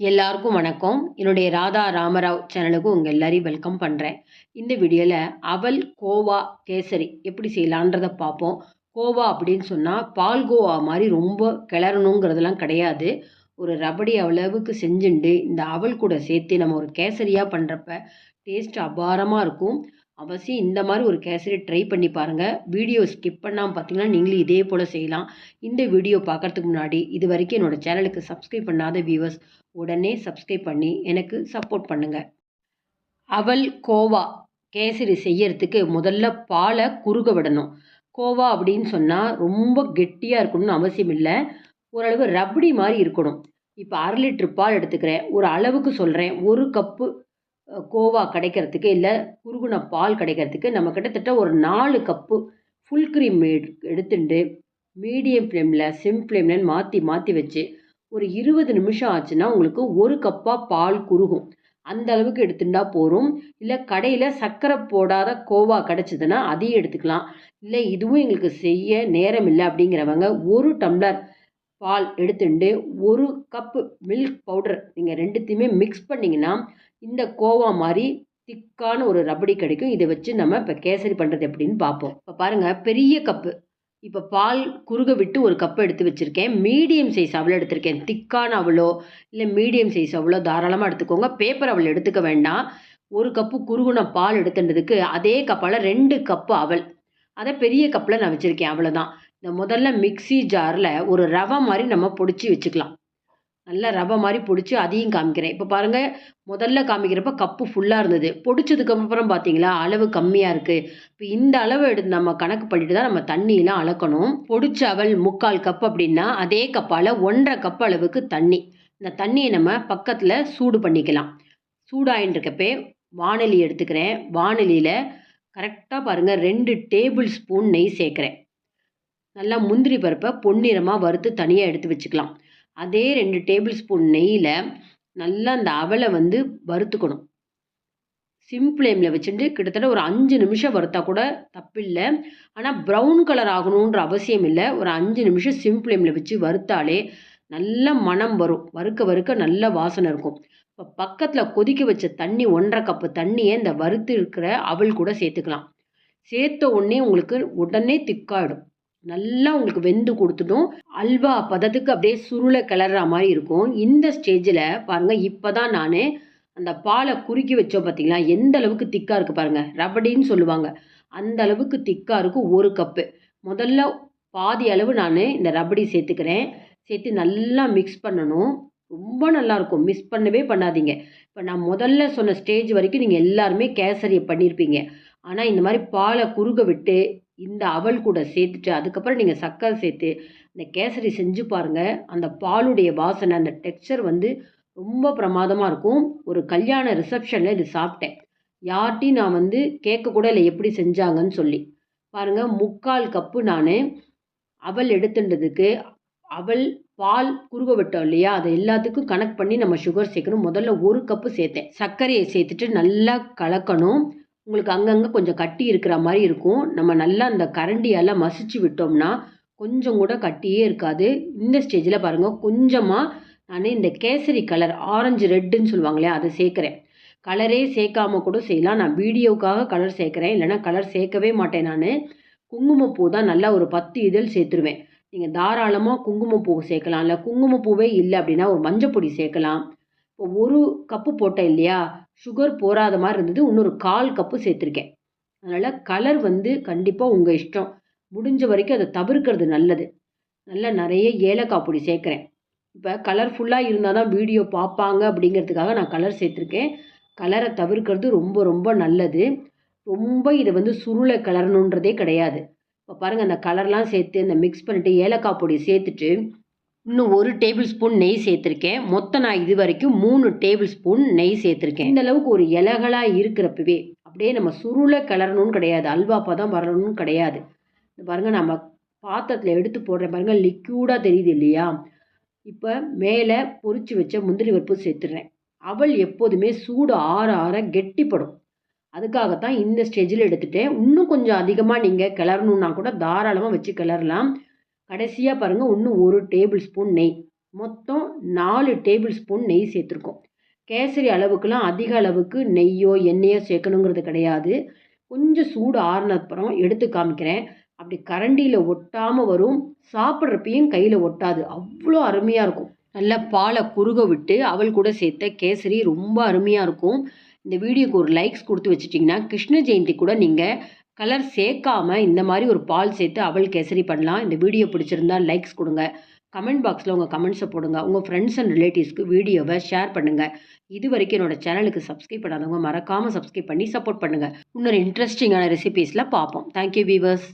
எல்லாருக்கும் வணக்கம். என்னுடைய ராதா ராமராவ் சேனலுக்கு உங்கள் எல்லாரையும் வெல்கம் பண்ணுறேன் இந்த வீடியோவில் அவல் கோவா கேசரி எப்படி செய்யலான்றதை பார்ப்போம். கோவா அப்படின்னு சொன்னால் பால் கோவா மாதிரி ரொம்ப கிளறணுங்கிறதுலாம் கிடையாது. ஒரு ரபடி அளவுக்கு செஞ்சுண்டு இந்த அவல் கூட சேர்த்து நம்ம ஒரு கேசரியாக பண்ணுறப்ப டேஸ்ட் அபாரமாக இருக்கும். அவசியம் இந்த மாதிரி ஒரு கேசரி ட்ரை பண்ணி பாருங்கள் வீடியோ ஸ்கிப் பண்ணாமல் பார்த்தீங்கன்னா நீங்களும் இதே போல் செய்யலாம். இந்த வீடியோ பார்க்குறதுக்கு முன்னாடி இது வரைக்கும் என்னோடய சேனலுக்கு சப்ஸ்கிரைப் பண்ணாத வியூவர்ஸ் உடனே சப்ஸ்கிரைப் பண்ணி எனக்கு சப்போர்ட் பண்ணுங்கள் அவல் கோவா கேசரி செய்யறதுக்கு முதல்ல பாலை குறுக விடணும். கோவா அப்படின்னு சொன்னால் ரொம்ப கெட்டியாக இருக்கணும்னு அவசியம் இல்லை. ஓரளவு ரப்படி மாதிரி இருக்கணும். இப்போ அரை லிட்ரு பால் எடுத்துக்கிறேன். ஒரு அளவுக்கு சொல்கிறேன் ஒரு கப்பு கோவா கிடைக்கிறதுக்கு இல்லை குறுகுன பால் கிடைக்கிறதுக்கு நம்ம கிட்டத்தட்ட ஒரு நாலு கப்பு ஃபுல் க்ரீம் எடுத்துட்டு மீடியம் ஃப்ளேமில் சிம் ஃப்ளேம்லன்னு மாற்றி மாற்றி வச்சு ஒரு இருபது நிமிஷம் ஆச்சுன்னா உங்களுக்கு ஒரு கப்பாக பால் குறுகும். அந்த அளவுக்கு எடுத்துட்டா போகும் இல்லை கடையில் சர்க்கரை போடாத கோவா கிடச்சிதுன்னா அதையும் எடுத்துக்கலாம். இல்லை இதுவும் எங்களுக்கு செய்ய நேரம் இல்லை அப்படிங்கிறவங்க ஒரு டம்ளர் பால் எடுத்துட்டு ஒரு கப்பு மில்க் பவுடர் நீங்கள் ரெண்டுத்தையுமே மிக்ஸ் பண்ணிங்கன்னா இந்த கோவா மாதிரி திக்கான ஒரு ரபடி கிடைக்கும். இதை வச்சு நம்ம இப்போ கேசரி பண்ணுறது எப்படின்னு பார்ப்போம். இப்போ பாருங்கள் பெரிய கப்பு இப்போ பால் குறுக விட்டு ஒரு கப் எடுத்து வச்சுருக்கேன். மீடியம் சைஸ் அவ்வளோ எடுத்திருக்கேன். திக்கான அவ்வளோ இல்லை மீடியம் சைஸ் அவ்வளோ தாராளமாக எடுத்துக்கோங்க. பேப்பர் அவள் எடுத்துக்க வேண்டாம். ஒரு கப்பு குறுகுன பால் எடுத்துன்றதுக்கு அதே கப்பால் ரெண்டு கப்பு அவல் அதை பெரிய கப்பில் நான் வச்சுருக்கேன். அவ்வளோதான் இந்த முதல்ல மிக்சி ஜாரில் ஒரு ரவை மாதிரி நம்ம பொடிச்சு வச்சுக்கலாம். நல்லா ரவை மாதிரி பிடிச்சி அதையும் காமிக்கிறேன். இப்போ பாருங்கள் முதல்ல காமிக்கிறப்ப கப்பு ஃபுல்லாக இருந்தது. பொடிச்சதுக்கப்புறம் பார்த்தீங்களா அளவு கம்மியாக இருக்குது இப்போ இந்த அளவு எடுத்து நம்ம கணக்கு பண்ணிட்டு தான் நம்ம தண்ணியெலாம் அளக்கணும். பொடிச்ச அவல் முக்கால் கப் அப்படின்னா அதே கப்பால் ஒன்றரை கப் அளவுக்கு தண்ணி. இந்த தண்ணியை நம்ம பக்கத்தில் சூடு பண்ணிக்கலாம். சூடாயின்றிருக்கப்பே வானொலி எடுத்துக்கிறேன். வானொலியில் கரெக்டாக பாருங்கள் ரெண்டு டேபிள் ஸ்பூன் நெய் சேர்க்குறேன். நல்லா முந்திரி பருப்பை பொன்னிறமாக வறுத்து தனியாக எடுத்து வச்சுக்கலாம். அதே ரெண்டு டேபிள் ஸ்பூன் நெய்யில் நல்லா அந்த அவலை வந்து வறுத்துக்கணும். சிம் ஃப்ளேமில் வச்சுட்டு கிட்டத்தட்ட ஒரு அஞ்சு நிமிஷம் வறுத்தா கூட தப்பில்லை. ஆனால் ப்ரௌன் கலர் ஆகணுன்ற அவசியம் இல்லை. ஒரு அஞ்சு நிமிஷம் சிம் ஃப்ளேமில் வச்சு வறுத்தாலே நல்ல மனம் வரும். வறுக்க வறுக்க நல்ல வாசனை இருக்கும். இப்போ பக்கத்தில் கொதிக்க வச்ச தண்ணி ஒன்றரை கப்பு தண்ணியை இந்த வறுத்து இருக்கிற அவள் கூட சேர்த்துக்கலாம். சேர்த்த உடனே உங்களுக்கு உடனே திக்காயிடும். நல்லா உங்களுக்கு வெந்து கொடுத்துட்டும் அல்வா பதத்துக்கு அப்படியே சுருளை கிளற மாதிரி இருக்கும். இந்த ஸ்டேஜில் பாருங்கள் இப்போ தான் நான் அந்த பாலை குறுக்கி வச்சோம் பார்த்தீங்களா எந்த அளவுக்கு திக்காக இருக்குது பாருங்கள் ரபடின்னு சொல்லுவாங்க. அந்த அளவுக்கு திக்காக இருக்கும் ஒரு கப்பு முதல்ல பாதி அளவு நான் இந்த ரபடி சேர்த்துக்கிறேன். சேர்த்து நல்லா மிக்ஸ் பண்ணணும். ரொம்ப நல்லாயிருக்கும் மிஸ் பண்ணவே பண்ணாதீங்க. இப்போ நான் முதல்ல சொன்ன ஸ்டேஜ் வரைக்கும் நீங்கள் எல்லாருமே கேசரியை பண்ணியிருப்பீங்க ஆனால் இந்த மாதிரி பாலை குறுக விட்டு இந்த அவல் கூட சேர்த்துட்டு அதுக்கப்புறம் நீங்கள் சர்க்கரை சேர்த்து இந்த கேசரி செஞ்சு பாருங்கள் அந்த பாலுடைய வாசனை அந்த டெக்ஸ்சர் வந்து ரொம்ப பிரமாதமாக இருக்கும். ஒரு கல்யாண ரிசப்ஷனில் இது சாப்பிட்டேன். யார்ட்டையும் நான் வந்து கேட்க கூட இல்லை எப்படி செஞ்சாங்கன்னு சொல்லி. பாருங்கள் முக்கால் கப்பு நான் அவல் எடுத்துன்றதுக்கு அவல் பால் குறுக விட்டோம் இல்லையா? அதை எல்லாத்துக்கும் கனெக்ட் பண்ணி நம்ம சுகர் சேர்க்கணும். முதல்ல ஒரு கப்பு சேர்த்தேன். சர்க்கரையை சேர்த்துட்டு நல்லா கலக்கணும். உங்களுக்கு அங்கங்கே கொஞ்சம் கட்டி இருக்கிற மாதிரி இருக்கும். நம்ம நல்லா அந்த கரண்டியால் மசிச்சு விட்டோம்னா கொஞ்சம் கூட கட்டியே இருக்காது. இந்த ஸ்டேஜில் பாருங்கள் கொஞ்சமாக நான் இந்த கேசரி கலர் ஆரஞ்சு ரெட்டுன்னு சொல்லுவாங்களே அதை சேர்க்குறேன். கலரே சேர்க்காம கூட செய்யலாம். நான் வீடியோவுக்காக கலர் சேர்க்குறேன். இல்லைனா கலர் சேர்க்கவே மாட்டேன் நான். குங்குமப்பூ தான் நல்லா ஒரு பத்து இதழ் சேர்த்துருவேன். நீங்கள் தாராளமாக குங்குமப்பூ சேர்க்கலாம். இல்லை குங்குமப்பூவே இல்லை அப்படின்னா ஒரு மஞ்சப்பொடி சேர்க்கலாம். இப்போ ஒரு கப்பு போட்டேன் இல்லையா? சுகர் போகாத மாதிரி இருந்தது. இன்னொரு கால் கப்பு சேர்த்துருக்கேன். அதனால் கலர் வந்து கண்டிப்பாக உங்கள் இஷ்டம். முடிஞ்ச வரைக்கும் அதை தவிர்க்கிறது நல்லது. நல்லா நிறைய ஏலக்காய் பொடி சேர்க்குறேன். இப்போ கலர்ஃபுல்லாக இருந்தால் தான் வீடியோ பார்ப்பாங்க அப்படிங்கிறதுக்காக நான் கலர் சேர்த்துருக்கேன். கலரை தவிர்க்கிறது ரொம்ப ரொம்ப நல்லது. ரொம்ப இதை வந்து சுருளை கலரணுன்றதே கிடையாது. இப்போ பாருங்கள் அந்த கலர்லாம் சேர்த்து அந்த மிக்ஸ் பண்ணிவிட்டு ஏலக்காய் பொடி சேர்த்துட்டு இன்னும் ஒரு டேபிள் ஸ்பூன் நெய் சேர்த்துருக்கேன். மொத்தம் நான் இது வரைக்கும் மூணு டேபிள் ஸ்பூன் நெய் சேர்த்துருக்கேன். இந்த அளவுக்கு ஒரு இலகலாக இருக்கிறப்பவே அப்படியே நம்ம சுருளை கிளறணும்னு கிடையாது. அல்வாப்பா தான் வரணும்னு கிடையாது. பாருங்கள் நம்ம பாத்திரத்தில் எடுத்து போடுற பாருங்கள் லிக்யூடாக தெரியுது இல்லையா? இப்போ மேலே பொறிச்சு வச்ச முந்திரி பருப்பு சேர்த்துடுறேன். அவள் எப்போதுமே சூடு ஆற ஆற கெட்டிப்படும். அதுக்காகத்தான் இந்த ஸ்டேஜில் எடுத்துகிட்டேன் இன்னும் கொஞ்சம் அதிகமாக நீங்கள் கிளறணுன்னா கூட தாராளமாக வச்சு கிளறலாம். கடைசியாக பாருங்கள் இன்னும் ஒரு டேபிள் ஸ்பூன் நெய். மொத்தம் நாலு டேபிள் ஸ்பூன் நெய் சேர்த்துருக்கோம். கேசரி அளவுக்குலாம் அதிக அளவுக்கு நெய்யோ எண்ணெயோ சேர்க்கணுங்கிறது கிடையாது. கொஞ்சம் சூடு ஆறுனப்புறம் எடுத்து காமிக்கிறேன். அப்படி கரண்டியில் ஒட்டாமல் வரும். சாப்பிட்றப்பையும் கையில் ஒட்டாது. அவ்வளோ அருமையாக இருக்கும். நல்லா பாலை குறுக விட்டு அவள் கூட சேர்த்த கேசரி ரொம்ப அருமையாக இருக்கும். இந்த வீடியோக்கு ஒரு லைக்ஸ் கொடுத்து வச்சிட்டிங்கன்னா கிருஷ்ண ஜெயந்தி கூட நீங்கள் கலர் சேர்க்காம இந்த மாதிரி ஒரு பால் சேர்த்து அவள் கேசரி பண்ணலாம். இந்த வீடியோ பிடிச்சிருந்தா லைக்ஸ் கொடுங்க. கமெண்ட் பாக்ஸில் உங்கள் கமெண்ட்ஸை போடுங்க. உங்கள் ஃப்ரெண்ட்ஸ் அண்ட் ரிலேட்டிவ்ஸ்க்கு வீடியோவை ஷேர் பண்ணுங்கள் இது வரைக்கும் என்னோட சேனலுக்கு சப்ஸ்கிரைப் பண்ணாதவங்க மறக்காமல் சப்ஸ்கிரைப் பண்ணி சப்போர்ட் பண்ணுங்கள் இன்னொரு இன்ட்ரெஸ்டிங்கான ரெசிபீஸில் பார்ப்போம். Thank you viewers